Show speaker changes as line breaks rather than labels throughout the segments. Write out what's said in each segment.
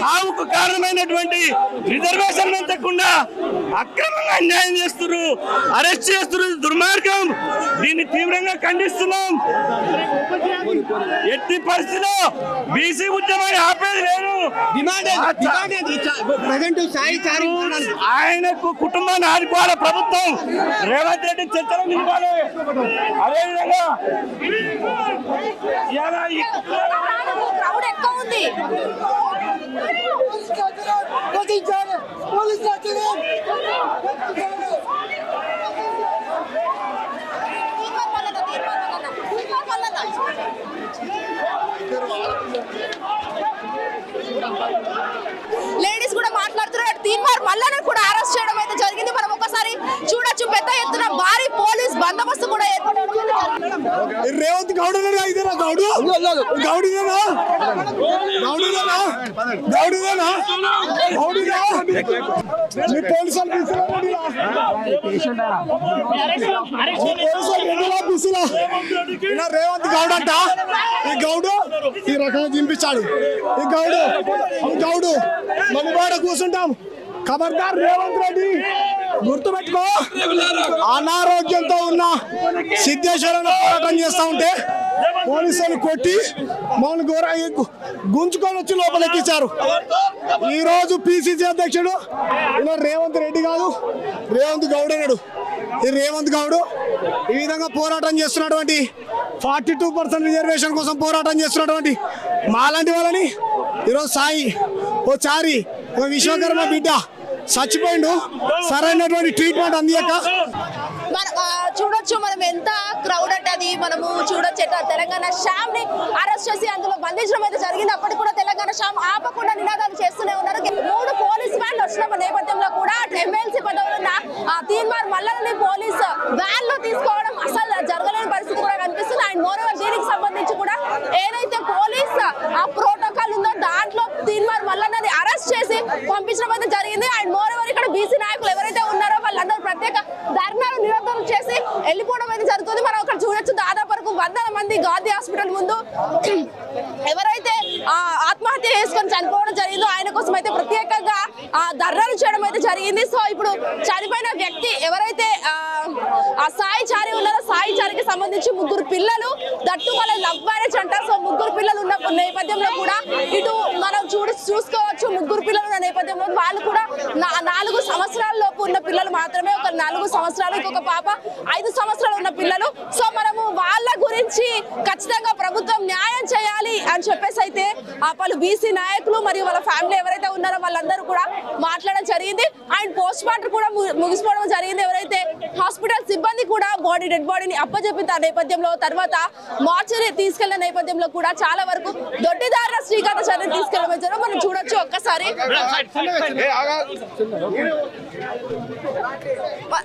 చావుకు కారణమైనటువంటి రిజర్వేషన్ పెంచకుండా అక్రమంగా అన్యాయం చేస్తున్నారు అరెస్ట్ చేస్తున్నారు దుర్మార్గం. దీన్ని తీవ్రంగా ఖండిస్తున్నాం. ఎట్టి పరిస్థితిలో బీసీ ఉద్యమాన్ని ఆపేది లేదు.
Demand demand present Sai Chari
ఆయనకు కుటుంబాన్ని ఆదుకోవాలి ప్రభుత్వం. రేవంత్ రెడ్డి చర్చలో నిలవాలి అదేవిధంగా
లేడీస్ కూడా మాట్లాడుతున్నారు. తీర్మార్ మల్లన్న కూడా అరెస్ట్ చేయడం అయితే జరిగింది. మనం ఒకసారి చూడొచ్చు. పెద్ద ఎత్తున భారీ పోలీస్ బందోబస్తు కూడా
రేవంత్ గౌడనేనా ఇదేనా గౌడు? గౌడిదేనా గౌడిదేనా గౌడిదేనా గౌడిదా మీ పోలీసు పిలిచిరా పోలీసులు రేవంత్ గౌడ్ అంట. ఈ గౌడు ఈ రకంగా చింపించాడు. ఈ గౌడు ఈ గౌడు మన కూడా కూర్చుంటాం. ఖబర్దార్ రేవంత్ రెడ్డి. గుర్తుపెట్టుకో. అనారోగ్యంతో ఉన్న సిద్ధేశ్వరంలో పోరాటం చేస్తూ ఉంటే పోలీసులు కొట్టి మమ్మల్ని ఘోర గుంజుకొని వచ్చి లోపలెక్కించారు. ఈరోజు పిసిసి అధ్యక్షుడు ఈయన రేవంత్ రెడ్డి కాదు రేవంత్ గౌడ్ అన్నాడు. ఈ రేవంత్ గౌడ్ ఈ విధంగా పోరాటం చేస్తున్నటువంటి ఫార్టీ టూ పర్సెంట్ రిజర్వేషన్ కోసం పోరాటం చేస్తున్నటువంటి మాలాంటి వాళ్ళని ఈరోజు సాయి ఓ చారి ఓ విశ్వకర్మ బిడ్డ చచ్చిపోయిండు. సరైనటువంటి ట్రీట్మెంట్ అందియక.
ఆ, చూడొచ్చు మనం ఎంత క్రౌడ్ అంటే అది మనము చూడొచ్చు. ఎట్లా తెలంగాణ శ్యామ్ని అరెస్ట్ చేసి అందులో బంధించడం అయితే జరిగింది. అప్పటికి కూడా తెలంగాణ శ్యామ్ ఆపకుండా నినాదాలు చేస్తూనే ఉన్నారు మూడు పోలీస్ వ్యాన్లు వచ్చిన నేపథ్యంలో కూడా ఎమ్మెల్సీ పదవులు ఉన్న ఆ తీన్మార్ మల్లలని పోలీస్ వ్యాన్లో తీసుకోవడం అసలు జరగలేని పరిస్థితి కూడా కనిపిస్తుంది అండ్ మోరవర్ దీనికి సంబంధించి కూడా ఏదైతే పోలీస్ ఆ ప్రోటోకాల్ ఉందో దాంట్లో తీన్మార్ మల్లన్నని అరెస్ట్ చేసి పంపించడం అయితే జరిగింది. అండ్ మోర్ మోరవర్ ఇక్కడ బీసీ నాయకులు ఎవరైతే ఉన్నారో వాళ్ళందరూ ప్రత్యేక ధర్నాలు నిరోధనలు చేసి వెళ్ళిపోవడం అయితే జరుగుతుంది. మనం అక్కడ చూడొచ్చు దాదాపు వరకు వందల మంది గాంధీ హాస్పిటల్ ముందు ఎవరైతే ఆత్మహత్య చేసుకొని చనిపోవడం జరిగిందో ఆయన కోసం అయితే ప్రత్యేక ఆ ధర్నాలు చేయడం అయితే జరిగింది. సో ఇప్పుడు చనిపోయిన వ్యక్తి ఎవరైతే ఆ, సాయి చారి ఉన్నారో సాయి చారికి సంబంధించి ముగ్గురు పిల్లలు దట్టు వాళ్ళ లవ్ మ్యారేజ్ అంట. సో ముగ్గురు పిల్లలు ఉన్న నేపథ్యంలో కూడా ఇటు మనం చూడు చూసుకోవచ్చు ముగ్గురు పిల్లలు ఉన్న నేపథ్యంలో వాళ్ళు కూడా నా- నాలుగు సంవత్సరాల లోపు ఉన్న పిల్లలు మాత్రమే. ఒక నాలుగు సంవత్సరాలు ఇంకొక పాప ఐదు సంవత్సరాలు ఉన్న పిల్లలు. సో మనము వాళ్ళ గురించి ఖచ్చితంగా ప్రభుత్వం న్యాయం చేయాలి అని చెప్పేసి అయితే ఆ పలు బీసీ నాయకులు మరియు వాళ్ళ ఫ్యామిలీ ఎవరైతే ఉన్నారో వాళ్ళందరూ కూడా మాట్లాడడం జరిగింది. అండ్ పోస్ట్ మార్టం కూడా ముగిసిపోవడం జరిగింది. ఎవరైతే హాస్పిటల్ సిబ్బంది కూడా బాడీ డెడ్ బాడీని అప్పచెప్పిన నేపథ్యంలో తర్వాత మార్చరీ తీసుకెళ్ళిన నేపథ్యంలో కూడా చాలా వరకు దొడ్డిదారుల శ్రీకాంత చర్య తీసుకెళ్ళడం జరిగింది. మనం చూడొచ్చు ఒక్కసారి. వ-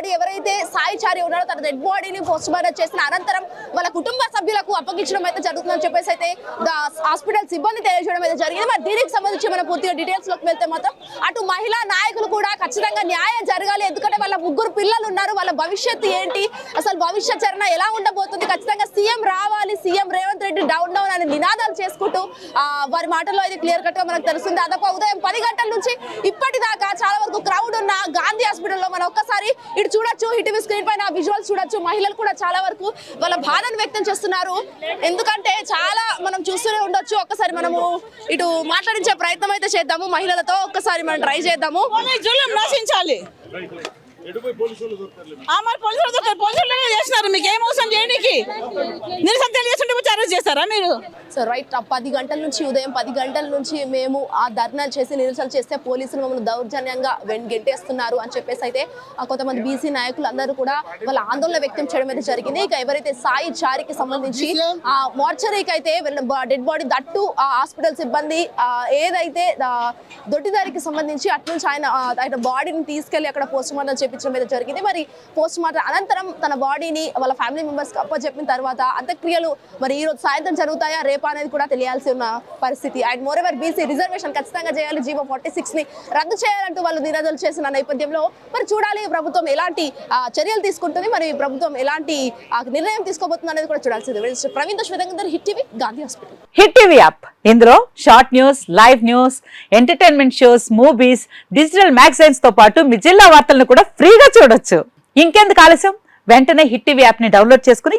బాడీ ఎవరైతే సాయి చారి ఉన్నారో తన డెడ్ బాడీని పోస్ట్ మార్టం చేసిన అనంతరం వాళ్ళ కుటుంబ సభ్యులకు అప్పగించడం అయితే జరుగుతుందని చెప్పేసి అయితే హాస్పిటల్ సిబ్బంది తెలియజేయడం అయితే జరిగింది. మరి దీనికి సంబంధించి మనం పూర్తిగా డీటెయిల్స్లోకి వెళ్తే మాత్రం అటు మహిళా నాయకులు కూడా ఖచ్చితంగా న్యాయం జరగాలి. ఎందుకంటే వాళ్ళ ముగ్గురు పిల్లలు ఉన్నారు. వాళ్ళ భవిష్యత్తు ఏంటి? అసలు భవిష్యత్ చరణ ఎలా ఉండబోతుంది? ఖచ్చితంగా సీఎం రావాలి. CM Revanth Reddy down down అని నినాదాలు చేసుకుంటూ వారి మాటల్లో ఇది క్లియర్ కట్గా మనకు తెలుస్తుంది. దాదాపు ఉదయం పది గంటల నుంచి ఇప్పటిదాకా చాలా వరకు క్రౌడ్ ఉన్న గాంధీ హాస్పిటల్లో మనం ఒక్కసారి ఇటు చూడొచ్చు ఈటీవీ స్క్రీన్ పైన విజువల్స్ చూడొచ్చు. మహిళలు కూడా చాలా వరకు వాళ్ళ బాధను వ్యక్తం చేస్తున్నారు. ఎందుకంటే చాలా మనం చూస్తూనే ఉండొచ్చు. ఒక్కసారి మనము ఇటు మాట్లాడించే ప్రయత్నం అయితే చేద్దాము. మహిళలతో ఒక్కసారి మనం ట్రై చేద్దాము.
నశించాలి. ఆ, మరి పోలీసులు పోలీసులు చేసినారు. మీకు ఏం అవసరం చేయడానికి నిరసన తెలియజేస్తుంటే అరెస్ట్ చేస్తారా మీరు?
సో రైట్ పది గంటల నుంచి ఉదయం పది గంటల నుంచి మేము ఆ ధర్నాలు చేసి నిరసనలు చేస్తే పోలీసులు మమ్మల్ని దౌర్జన్యంగా గెంటేస్తున్నారు అని చెప్పేసి అయితే కొంతమంది బీసీ నాయకులు అందరూ కూడా వాళ్ళ ఆందోళన వ్యక్తం చేయడం అయితే జరిగింది. ఇక ఎవరైతే సాయి చారికి సంబంధించి ఆ మార్చరీకి అయితే డెడ్ బాడీ దట్టు ఆ హాస్పిటల్ సిబ్బంది ఏదైతే దొడ్డిదారికి సంబంధించి అటు నుంచి ఆయన ఆయన బాడీని తీసుకెళ్ళి అక్కడ పోస్ట్ మార్టం చేపించడం అయితే జరిగింది. మరి పోస్ట్ మార్టం అనంతరం తన బాడీని వాళ్ళ ఫ్యామిలీ మెంబర్స్ అప్పచెప్పిన తర్వాత అంత్యక్రియలు మరి ఈ రోజు సాయంత్రం జరుగుతాయా? రేపు అనేది కూడా తెలియాల్సి ఉన్న పరిస్థితి. And more ever BC reservation ఖచ్చితంగా చేయాలి. జీవో ఫార్టీ సిక్స్ని రద్దు చేయాలంటూ వాళ్ళు నినాదాలు చేసిన నేపథ్యంలో మరి చూడాలి ప్రభుత్వం ఎలాంటి ఆ, చర్యలు తీసుకుంటుంది మరి ప్రభుత్వం ఎలాంటి ఆ, నిర్ణయం తీసుకోబోతుంది అనేది కూడా చూడాల్సింది Praveen శ్వేతంగా hit TV Gandhi hospital.
Hit TV app ఇందులో short news live news entertainment shows movies digital మ్యాగజైన్స్తో పాటు మీ జిల్లా వార్తలను కూడా ఫ్రీగా చూడొచ్చు. ఇంకెందుకు ఆలస్యం? వెంటనే హిట్ టీవీ యాప్ని డౌన్లోడ్ చేసుకుని